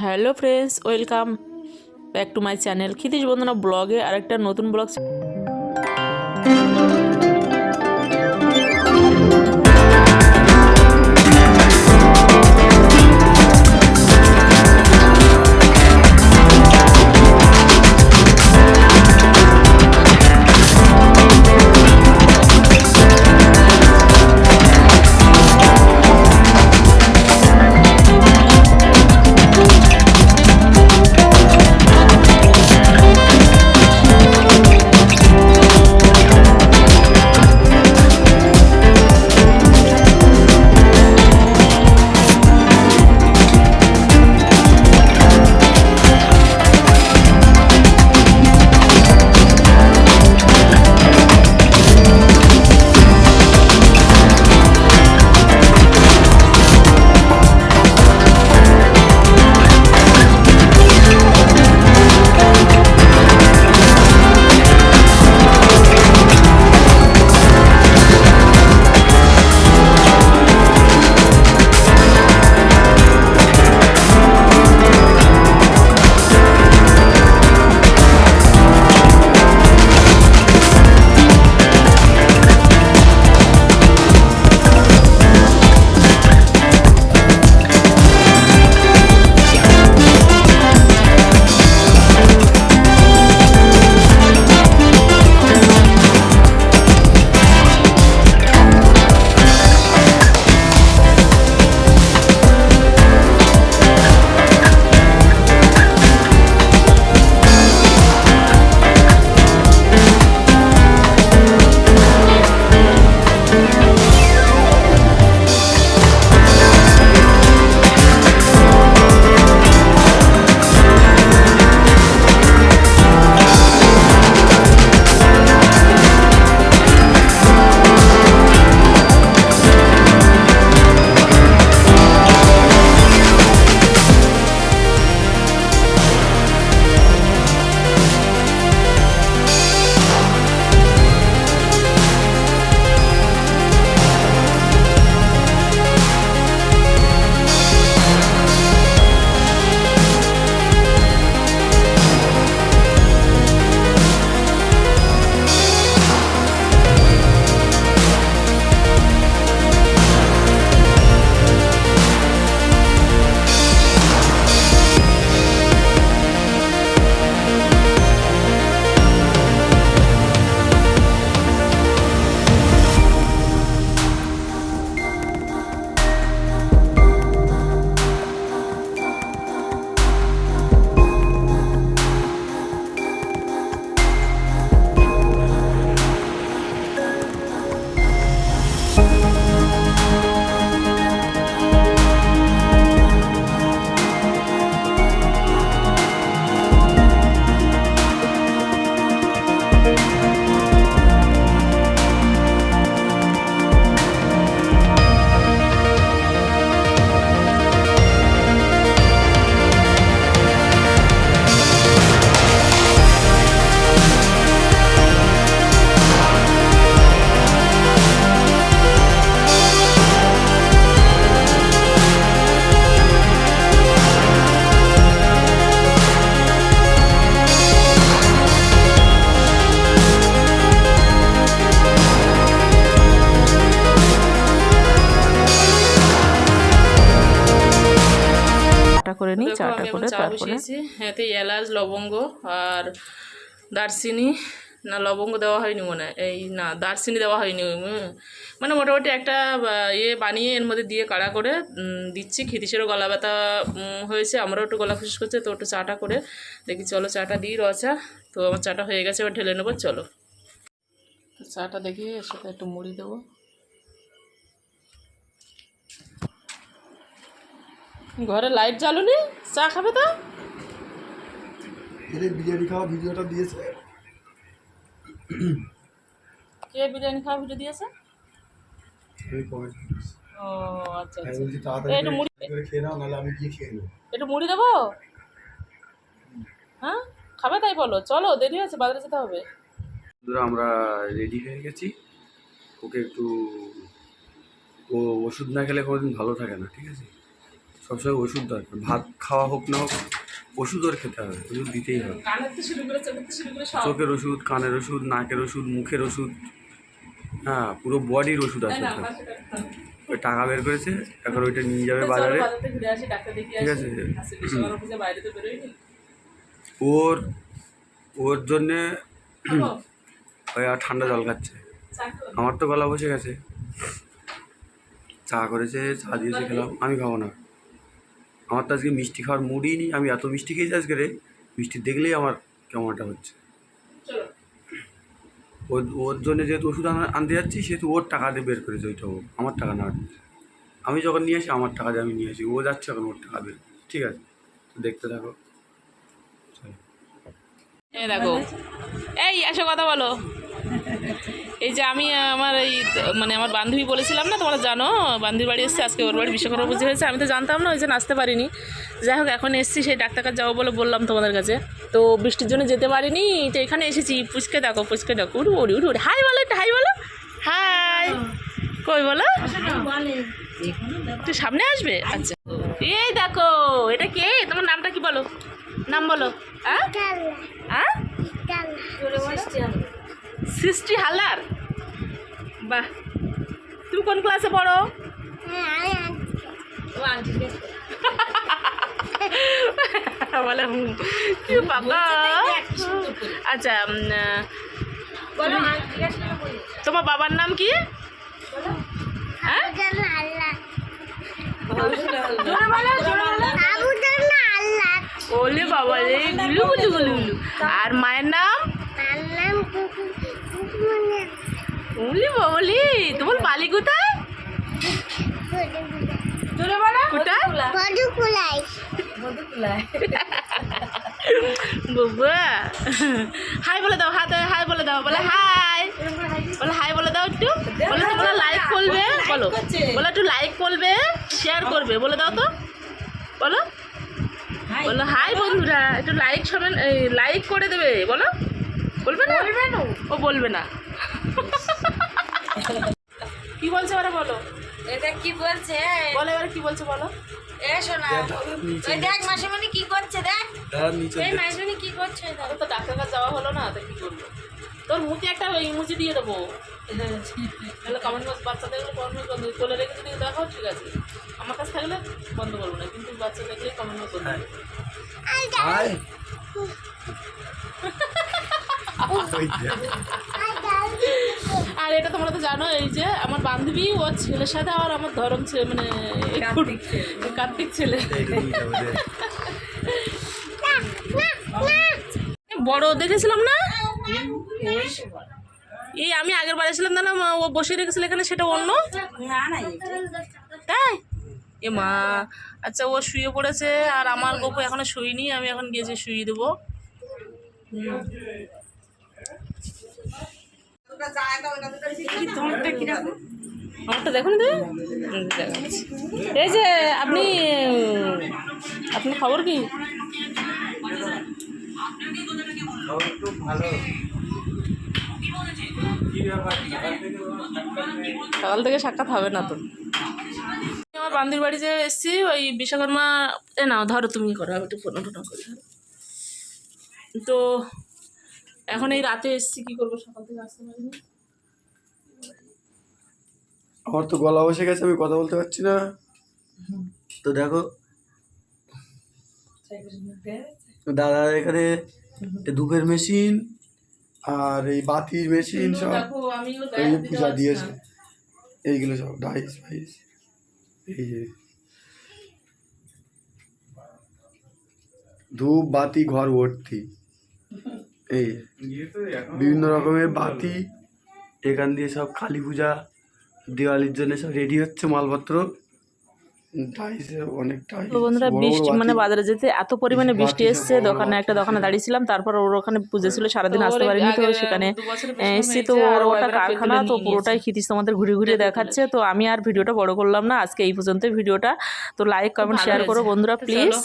Hello friends welcome back to my channel Kshitish Bandana ব্লগে আরেকটা নতুন ব্লগ। করে নিই চাটা করে তারপরে এতে এলাচ লবঙ্গ আর দারচিনি। না লবঙ্গ দেওয়া হয়নি মনে হয়। এই না দারচিনি দেওয়া হয়নি মানে মোটামুটি একটা ইয়ে বানিয়ে এর মধ্যে দিয়ে কাড়া করে দিচ্ছি। খিতিসেরও গলা ব্যথা হয়েছে। আমারও একটু গলা খুশ করছে তো একটু চাটা করে দেখি চলো চাটা দিই রচা। তো আমার চাটা হয়ে গেছে এবার ঢেলে নেব চলো। চাটা দেখি এর সাথে একটু মুড়ি দেবো। ঘরে লাইট জ্বালুনি চা খাবে তো? এদের বিরিয়ানি খাওয়া ভিডিওটা দিয়েছে? কে বিরিয়ানি খাওয়া ভিডিও দিয়েছে? ও আচ্ছা আমি আচ্ছা। একটু মুড়ি- করে খেয়ে নাও নাহলে আমি গিয়ে খেয়ে নেব। একটু মুড়ি দেবো? হ্যাঁ? খাবে তাই বলো। চলো দেরি আছে বাজারে যেতে হবে। বন্ধুরা আমরা রেডি হয়ে গেছি। ওকে একটু ও ওষুধ না খেলে কোনোদিন ভালো থাকে না ঠিক আছে? সবসময় ওষুধ দরকার ভাত খাওয়া হোক না হোক ওষুধ ওর খেতে হবে ওষুধ দিতেই হবে। চোখের ওষুধ কানের ওষুধ নাকের ওষুধ মুখের ওষুধ হ্যাঁ পুরো বডির ওষুধ আছে। ওই টাকা বের করেছে এখন ওইটা নিয়ে যাবে বাজারে। ঠিক আছে। ওর ওর জন্যে ওই আর ঠান্ডা জল খাচ্ছে। আমার তো গলা বসে গেছে। চা করেছে চা দিয়েছে খেলাম। আমি খাব না। আমার তো আজকে মিষ্টি খাওয়ার মুডই নেই। আমি এত মিষ্টি খেয়েছি আজকে রে। মিষ্টি দেখলেই আমার কেমন একটা হচ্ছে। ওর ওর জন্য যেহেতু ওষুধ আনা- আনতে যাচ্ছি, সেহেতু ওর টাকা দিয়ে বের করেছে ওইটা ও আমার টাকা না আমি যখন নিয়ে আসি, আমার টাকা দিয়ে আমি নিয়ে আসি। ও যাচ্ছে এখন ওর টাকা বের। ঠিক আছে? দেখতে থাকো। দেখো। এই, এসো কথা বলো। এই যে আমি আমার এই মানে আমার বান্ধবী বলেছিলাম না তোমরা জানো বান্ধবীর বাড়ি এসছে আজকে ওর বাড়ি বিশ্বকর্মা পুজো হয়েছে আমি তো জানতাম না ওই জন্য আসতে পারিনি। যাই হোক এখন এসছি সেই ডাক্তার যাব বলে বললাম তোমাদের কাছে। তো বৃষ্টির জন্য যেতে পারিনি তো এখানে এসেছি পুচকে দেখো পুচকে দেখো উড়ু উড়ি উড়ু উড়ি। হাই বলো একটা হাই বলো। হাই। কই বলো? একটু সামনে আসবে? আচ্ছা। এই দেখো এটা কে? তোমার নামটা কি বলো? নাম বলো। হ্যাঁ হ্যাঁ সৃষ্টি হালদার বাহ। তুমি কোন ক্লাসে পড়ো? বলে হুম কি বাবা আচ্ছা তোমার বাবার নাম কি? হ্যাঁ? ওলে বাবা রে গুলু গুলু গুলু গুলু আর মায়ের নাম? উলি বাবলি তোমার বালি কোথায়? কোথায়? বাবা হাই বলে দাও হাতে হাই বলে দাও বলে হাই। বলে হাই বলে দাও একটু। বলে তোমরা লাইক করবে। বলো বলে। একটু লাইক করবে শেয়ার করবে। বলে দাও তো। বলো। বলো হাই বন্ধুরা। একটু লাইক সবেন লাইক করে দেবে। বলো। বলবে না। ও বলবে না। কি বলছে ওরা বলো? এটা কি বলছে? বলো এবার কি বলছে বলো? এসো না ওই দেখ মাসিমণি কি করছে দেখ। এই মাসিমণি কি করছে। তো ডাক্তার কাছে যাওয়া হলো না তো কি করব? তোর মুখে একটা ইমুজি দিয়ে দেবো। তাহলে কমেন্ট বক্স বাচ্চা দেখলে কমেন্ট বন্ধ কোলে রেখে যদি দেখো ঠিক আছে। আমার কাছে থাকলে বন্ধ করব না কিন্তু বাচ্চা দেখলে কমেন্ট বক্স বন্ধ করব। আর এটা তোমরা তো জানো এই যে আমার বান্ধবী ওর ছেলের সাথে আর আমার ধরম ছেলে মানে কার্তিক ছেলে। বড় দেখেছিলাম না? এই আমি আগের বার এসেছিলাম না ও বসে রেখেছিল এখানে সেটা অন্য? তাই? এ মা আচ্ছা ও শুয়ে পড়েছে আর আমার গপু এখনও শুইনি আমি এখন গিয়েছি শুয়ে দেবো। হুম। আমারটা দেখুন এই যে আপনি, আপনার খবর কি? সকাল থেকে সাক্ষাৎ হবে না তো। আমার বান্ধবীর বাড়ি যে এসেছি, ওই বিশ্বকর্মা, এ না ধরো তুমি করো, আমি একটু ফোটো টোটো করি। তো এখন এই রাতে এসেছি কি করব? সকাল থেকে আসতে পারিনি। আমার তো গলা বসে গেছে আমি কথা বলতে পারছি না। তো দেখো দাদা এখানে এই ধূপের মেশিন আর এই বাতির মেশিন সব এই যে পূজা দিয়েছে এইগুলো সব ডাইস ফাইস এই যে। ধূপ বাতি ঘর ভর্তি এই বিভিন্ন রকমের বাতি এখান দিয়ে সব কালী পূজা দিওয়ালির জন্য সব রেডি হচ্ছে মালপত্র। বন্ধুরা বৃষ্টি মানে বাজারে যেতে এত পরিমাণে বৃষ্টি এসছে দোকানে একটা দোকানে দাঁড়িয়েছিলাম তারপর ওর ওখানে পুজো ছিল সারাদিন আসতে পারিনি তো সেখানে। এসছি তো ওর ওটা কারখানা তো পুরোটাই নিয়েছে। খিতিস তোমাদের ঘুরে ঘুরিয়ে দেখাচ্ছে তো আমি আর ভিডিওটা বড় করলাম না আজকে এই পর্যন্ত ভিডিওটা। তো লাইক কমেন্ট শেয়ার করো বন্ধুরা প্লিজ।